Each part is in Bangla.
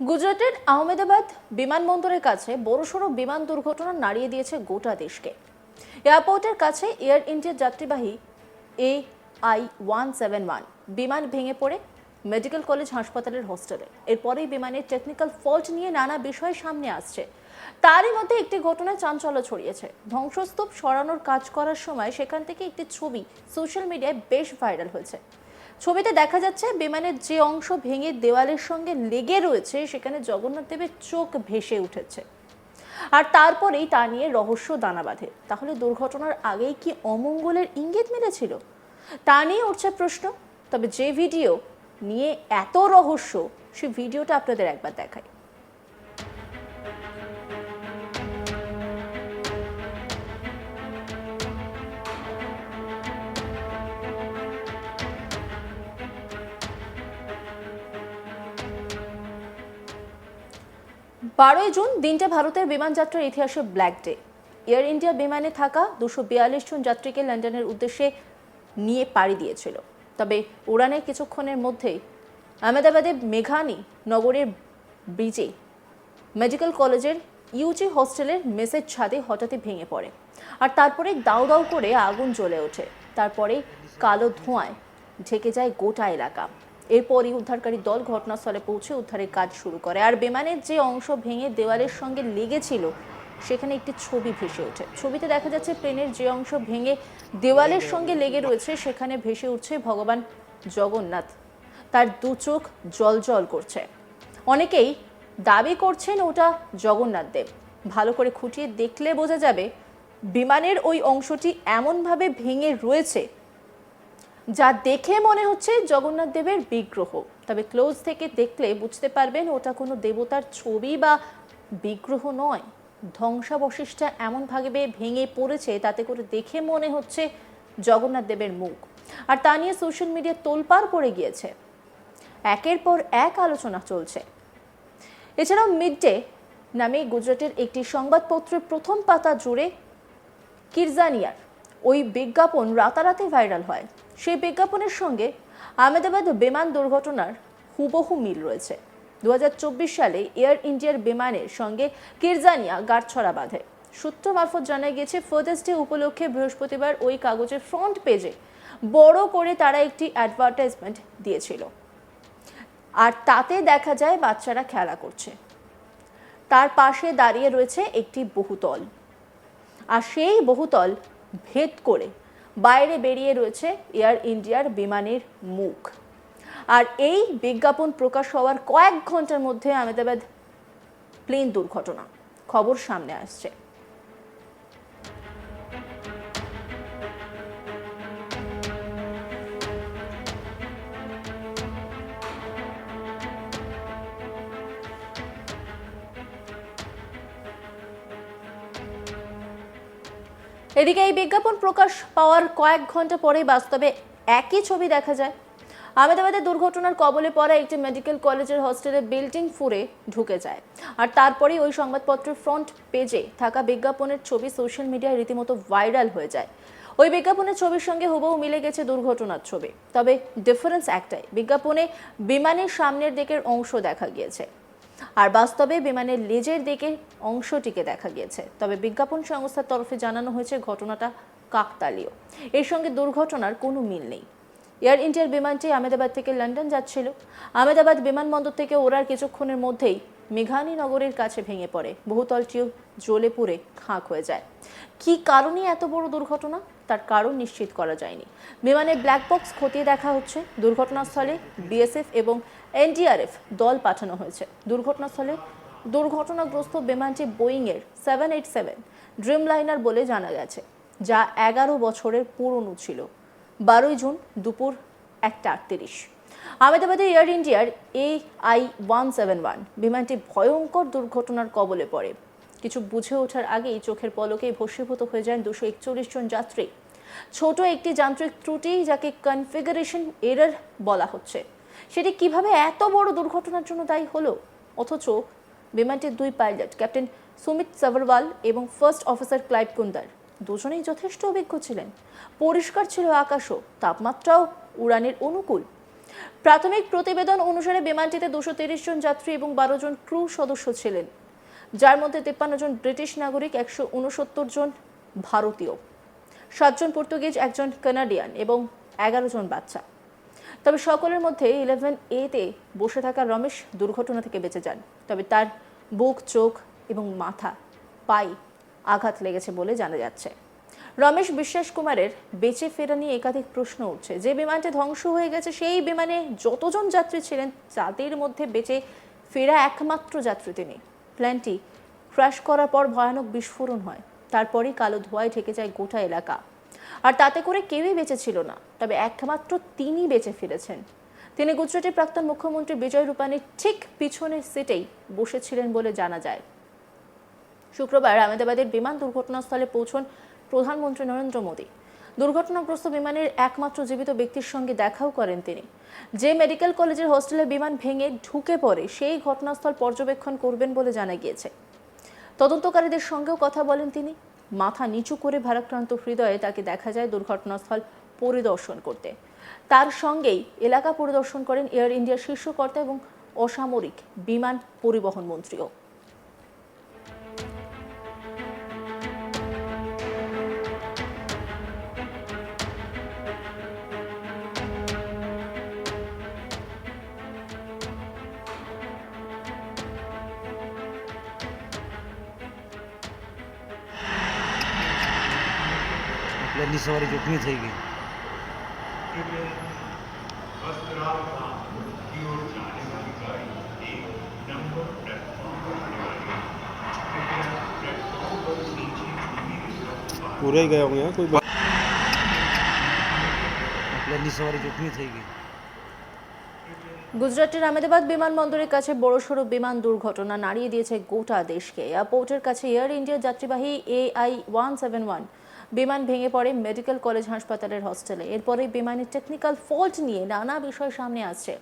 গুজরাটের আহমেদাবাদ বিমানবন্দরের কাছে বড়সড় বিমান দুর্ঘটনা নাড়িয়ে দিয়েছে গোটা দেশকে। এয়ারপোর্টের কাছে এয়ার ইন্ডিয়ার যাত্রীবাহী A I one seven one বিমান ভেঙে পড়ে মেডিকেল কলেজ হাসপাতালের হোস্টেলে। এরপরেই বিমানের টেকনিক্যাল ফল্ট নিয়ে নানা বিষয় সামনে আসছে। তারই মধ্যে একটি ঘটনায় চাঞ্চল্য ছড়িয়েছে। ধ্বংসস্তূপ সরানোর কাজ করার সময় সেখান থেকে একটি ছবি সোশ্যাল মিডিয়ায় বেশ ভাইরাল হয়েছে। ছবিতে দেখা যাচ্ছে বিমানের যে অংশ ভেঙে দেওয়ালের সঙ্গে লেগে রয়েছে, সেখানে জগন্নাথ দেবের চোখ ভেসে উঠেছে। আর তারপরেই তা নিয়ে রহস্য দানা বাঁধে। তাহলে দুর্ঘটনার আগেই কি অমঙ্গলের ইঙ্গিত মিলেছিল? তা নিয়ে উঠছে প্রশ্ন। তবে যে ভিডিও নিয়ে এত রহস্য, সে ভিডিওটা আপনাদের একবার দেখাই। বারোই জুন দিনটা ভারতের বিমানযাত্রার ইতিহাসে ব্ল্যাক ডে। এয়ার ইন্ডিয়া বিমানে থাকা দুশো বিয়াল্লিশ জন যাত্রীকে লন্ডনের উদ্দেশ্যে নিয়ে পাড়ি দিয়েছিল। তবে উড়ানের কিছুক্ষণের মধ্যেই আহমেদাবাদের মেঘানি নগরের ব্রিজে মেডিকেল কলেজের ইউজি হোস্টেলের মেসের ছাদে হঠাৎই ভেঙে পড়ে আর তারপরে দাউ দাউ করে আগুন জ্বলে ওঠে। তারপরে কালো ধোঁয়ায় ঢেকে যায় গোটা এলাকা। এরপরই উদ্ধারকারী দল ঘটনাস্থলে পৌঁছে উদ্ধারের কাজ শুরু করে। আর বিমানের যে অংশ ভেঙে দেওয়ালের সঙ্গে লেগেছিল, সেখানে একটি ছবি ভেসে ওঠে। ছবিতে দেখা যাচ্ছে, প্লেনের যে অংশ ভেঙে দেওয়ালের সঙ্গে লেগে রয়েছে, সেখানে ভেসে উঠছে ভগবান জগন্নাথ। তার দু চোখ জল জল করছে। অনেকেই দাবি করছেন, ওটা জগন্নাথ দেব। ভালো করে খুঁটিয়ে দেখলে বোঝা যাবে, বিমানের ওই অংশটি এমনভাবে ভেঙে রয়েছে যা দেখে মনে হচ্ছে জগন্নাথ দেবের বিগ্রহ। তবে ক্লোজ থেকে দেখলে বুঝতে পারবেন ওটা কোনো দেবতার ছবি বা বিগ্রহ নয়। ধ্বংসাবশিষ্টা এমনভাবে ভেঙে পড়েছে তাতে করে দেখে মনে হচ্ছে জগন্নাথ দেবের মুখ। আর তা নিয়ে সোশ্যাল মিডিয়া তোলপাড় পড়ে গিয়েছে। একের পর এক আলোচনা চলছে। এছাড়াও মিড ডে নামে গুজরাটের একটি সংবাদপত্রের প্রথম পাতা জুড়ে কিরজানিয়ার ওই বিজ্ঞাপন রাতারাতি ভাইরাল হয়। সেই বিজ্ঞাপনের সঙ্গে আহমেদাবাদ বিমান দুর্ঘটনার হুবহু মিল রয়েছে। দু হাজার চব্বিশ সালে এয়ার ইন্ডিয়ার বিমানের সঙ্গে কিরজানিয়া গাঁটছড়া বাঁধে। সূত্র মারফত জানা গিয়েছে ফাদার্স ডে উপলক্ষে বৃহস্পতিবার ওই কাগজের ফ্রন্ট পেজে বড় করে তারা একটি অ্যাডভার্টাইজমেন্ট দিয়েছিল। আর তাতে দেখা যায়, বাচ্চারা খেলা করছে। তার পাশে দাঁড়িয়ে রয়েছে একটি বহুতল। আর সেই বহুতল ভেদ করে বাইরে বেরিয়ে রয়েছে এয়ার ইন্ডিয়ার বিমানের মুখ। আর এই বিজ্ঞাপন প্রকাশ হওয়ার কয়েক ঘণ্টার মধ্যে আহমেদাবাদ প্লেন দুর্ঘটনা। খবর সামনে আসছে। এদিকে এই বিজ্ঞাপন প্রকাশ পাওয়ার কয়েক ঘণ্টা পরে বাস্তবে একই ছবি দেখা যায়। আহমেদাবাদের দুর্ঘটনার কবলে পড়া একটি মেডিকেল কলেজের হোস্টেলে বিল্ডিং ফুরে ঢুকে যায়। আর তারপরেই ওই সংবাদপত্রের ফ্রন্ট পেজে থাকা বিজ্ঞাপনের ছবি সোশ্যাল মিডিয়ায় রীতিমতো ভাইরাল হয়ে যায়। ওই বিজ্ঞাপনের ছবির সঙ্গে হুবহু মিলে গেছে দুর্ঘটনার ছবি। তবে ডিফারেন্স একটাই, বিজ্ঞাপনে বিমানের সামনের দিকের অংশ দেখা গিয়েছে। আর বাস্তবে বিমানের লেজের দিকে অংশটিকে দেখা গিয়েছে। তবে বিজ্ঞাপন সংস্থার তরফে জানানো হয়েছে ঘটনাটা কাকতালীয়। এর সঙ্গে দুর্ঘটনার কোনো মিল নেই। এয়ার ইন্ডিয়ার বিমানটি আহমেদাবাদ থেকে লন্ডন যাচ্ছিল। আহমেদাবাদ বিমানবন্দর থেকে ওড়ার কিছুক্ষণের মধ্যেই মেঘানি নগরের কাছে ভেঙে পড়ে। বহুতলটিও জ্বলে পুড়ে খাঁক হয়ে যায়। কি কারণে এত বড় দুর্ঘটনা? তার কারণ নিশ্চিত করা যায়নি। বিমানের ব্ল্যাক বক্স খতিয়ে দেখা হচ্ছে। দুর্ঘটনাস্থলে বিএসএফ এবং এনডিআরএফ দল পাঠানো হয়েছে। দুর্ঘটনাস্থলে দুর্ঘটনাগ্রস্ত বিমানটি বোয়িংয়ের সেভেন এইট সেভেন ড্রিমলাইনার বলে জানা গেছে, যা এগারো বছরের পুরনো ছিল। বারোই জুন দুপুর একটা আটত্রিশ। আহমেদাবাদে এয়ার ইন্ডিয়ার A I one seven one বিমানটি ভয়ঙ্কর দুর্ঘটনার কবলে পড়ে। কিছু বুঝে ওঠার আগেই চোখের পলকেই ভস্মীভূত হয়ে যান দুশো একচল্লিশ জন যাত্রী। ছোট একটি যান্ত্রিক ত্রুটি যাকে কনফিগারেশন এরর বলা হচ্ছে। সেটি কীভাবে এত বড় দুর্ঘটনার জন্য দায়ী হলো? অথচ বিমানটির দুই পাইলট, ক্যাপ্টেন সুমিত সাভারওয়াল এবং ফার্স্ট অফিসার ক্লাইভ কুন্দার দুজনেই যথেষ্ট অভিজ্ঞ ছিলেন। পরিষ্কার ছিল আকাশও, তাপমাত্রাও উড়ানের অনুকূল। প্রাথমিক প্রতিবেদন অনুসারে বিমানটিতে দুশো জন যাত্রী এবং বারো জন ক্রু সদস্য ছিলেন, যার মধ্যে তেপ্পান্ন জন ব্রিটিশ নাগরিক, একশো উনসত্তর জন ভারতীয়। সাতজন পর্তুগিজ, একজন কানাডিয়ান এবং এগারো জন বাচ্চা। তবে সকলের মধ্যে ইলেভেন এতে বসে থাকা রমেশ দুর্ঘটনা থেকে বেঁচে যান। তবে তার বুক, চোখ এবং মাথা পাই আঘাত লেগেছে বলে জানা যাচ্ছে। রমেশ বিশ্বাস কুমারের বেঁচে ফেরা নিয়ে একাধিক প্রশ্ন উঠছে। যে বিমানটি ধ্বংস হয়ে গেছে, সেই বিমানে যতজন যাত্রী ছিলেন, তাদের মধ্যে বেঁচে ফেরা একমাত্র যাত্রী তিনি। প্ল্যানটি ক্র্যাশ করার পর ভয়ানক বিস্ফোরণ হয়। তারপরেই কালো ধোঁয়ায় ঢেকে যায় গোটা এলাকা। আর তাতে করে কেউই বেঁচে ছিল না, তবে একমাত্র তিনি বেঁচে ফিরেছেন। তিনি গুজরাটের প্রাক্তন মুখ্যমন্ত্রী বিজয় রূপানির ঠিক পিছনের সিটেই বসেছিলেন বলে জানা যায়। শুক্রবার আহমেদাবাদের বিমান দুর্ঘটনাস্থলে পৌঁছন প্রধানমন্ত্রী নরেন্দ্র মোদী। দুর্ঘটনাগ্রস্ত বিমানের একমাত্র জীবিত ব্যক্তির সঙ্গে দেখাও করেন তিনি। যে মেডিকেল কলেজের হোস্টেলে বিমান ভেঙে ঢুকে পড়ে, সেই ঘটনাস্থল পর্যবেক্ষণ করবেন বলে জানা গিয়েছে। তদন্তকারীদের সঙ্গেও কথা বলেন তিনি। মাথা নিচু করে ভারাক্রান্ত হৃদয়ে তাকে দেখা যায় দুর্ঘটনাস্থল পরিদর্শন করতে। তার সঙ্গেই এলাকা পরিদর্শন করেন এয়ার ইন্ডিয়ার শীর্ষকর্তা এবং অসামরিক বিমান পরিবহন মন্ত্রীও। પહેલી સવારે જોખમી થઈ ગઈ पूरा ही गया होंगे यहाँ कोई बात પહેલી સવારે જોખમી થઈ ગઈ গুজরাটের আহমেদাবাদ বিমানবন্দরের কাছে বড়সড় বিমান দুর্ঘটনা নাড়িয়ে দিয়েছে গোটা দেশকে এয়ারপোর্টের কাছে এয়ার ইন্ডিয়ার যাত্রীবাহী এআই ওয়ান সেভেন ওয়ান বিমান ভেঙে পড়ে মেডিকেল কলেজ হাসপাতালের হস্টেলে। এরপরে বিমানের টেকনিক্যাল ফল্ট নিয়ে নানা বিষয় সামনে আসছে।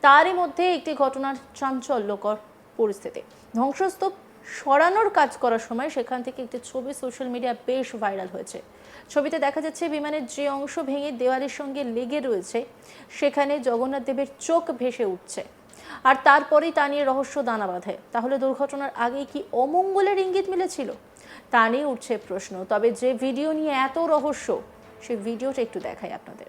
তারই মধ্যে একটি ঘটনার চাঞ্চল্যকর পরিস্থিতি। ধ্বংসস্তূপ সরানোর কাজ করার সময় সেখান থেকে একটি ছবি সোশ্যাল মিডিয়া বেশ ভাইরাল হয়েছে। ছবিতে দেখা যাচ্ছে, বিমানের যে অংশ ভেঙে দেওয়ালের সঙ্গে লেগে রয়েছে, সেখানে জগন্নাথ দেবের চোখ ভেসে উঠছে। আর তারপরেই তা নিয়ে রহস্য দানা বাঁধে। তাহলে দুর্ঘটনার আগে কি অমঙ্গলের ইঙ্গিত মিলেছিল? তা নিয়ে উঠছে প্রশ্ন। তবে যে ভিডিও নিয়ে এত রহস্য, সেই ভিডিওটা একটু দেখাই আপনাদের।